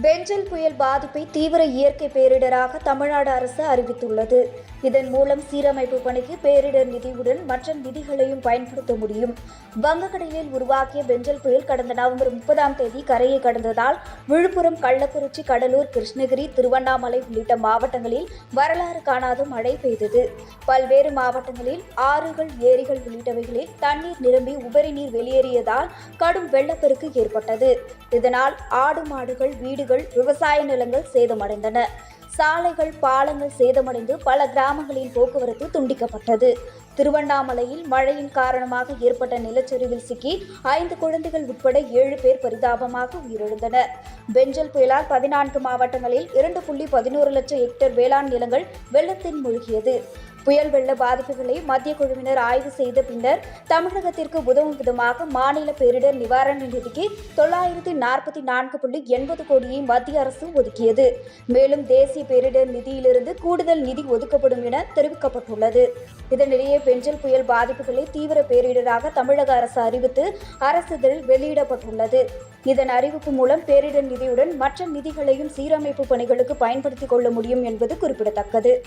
பெஞ்சல் புயல் பாதிப்பை தீவிர இயற்கை பேரிடராக தமிழ்நாடு அரசு அறிவித்துள்ளது. இதன் மூலம் சீரமைப்பு பணிக்கு பேரிடர் நிதியுடன் மற்ற நிதிகளையும் பயன்படுத்த முடியும். வங்கக்கடலில் உருவாக்கிய பெஞ்சல் புயல் கடந்த நவம்பர் முப்பதாம் தேதி கரையை கடந்ததால் விழுப்புரம் கள்ளக்குறிச்சி கடலூர் கிருஷ்ணகிரி திருவண்ணாமலை உள்ளிட்ட மாவட்டங்களில் வரலாறு காணாத மழை பெய்தது. பல்வேறு மாவட்டங்களில் ஆறுகள் ஏரிகள் உள்ளிட்டவைகளில் தண்ணீர் நிரம்பி உபரி நீர் வெளியேறியதால் கடும் வெள்ளப்பெருக்கு ஏற்பட்டது. இதனால் ஆடு மாடுகள் வீடு வீடுகள் விவசாய நிலங்கள் சேதமடைந்தன. சாலைகள் பாலங்கள் சேதமடைந்து பல கிராமங்களின் போக்குவரத்து துண்டிக்கப்பட்டது. திருவண்ணாமலையில் மழையின் காரணமாக ஏற்பட்ட நிலச்சரிவில் சிக்கி ஐந்து குழந்தைகள் உட்பட ஏழு பேர் பரிதாபமாக உயிரிழந்தனர். பெஞ்சல் புயலால் பதினான்கு மாவட்டங்களில் இரண்டு புள்ளி பதினோரு லட்சம் ஹெக்டேர் வேளாண் நிலங்கள் வெள்ளத்தில் மூழ்கியது. புயல் வெள்ள பாதிப்புகளை மத்திய குழுவினர் ஆய்வு செய்த பின்னர் தமிழகத்திற்கு உதவும் விதமாக மாநில பேரிடர் நிவாரண நிதிக்கு தொள்ளாயிரத்தி நாற்பத்தி நான்கு புள்ளி எண்பது கோடியை மத்திய அரசு ஒதுக்கியது. மேலும் தேசிய பேரிடர் நிதியிலிருந்து கூடுதல் நிதி ஒதுக்கப்படும் என தெரிவிக்கப்பட்டுள்ளது. இதனிடையே பெஞ்சல் புயல் பாதிப்புகளை தீவிர பேரிடராக தமிழக அரசு அறிவித்து அரசிதழில் வெளியிடப்பட்டுள்ளது. இதன் அறிவிப்பு மூலம் பேரிடர் நிதியுடன் மற்ற நிதிகளையும் சீரமைப்பு பணிகளுக்கு பயன்படுத்திக் கொள்ள முடியும் என்பது குறிப்பிடத்தக்கது.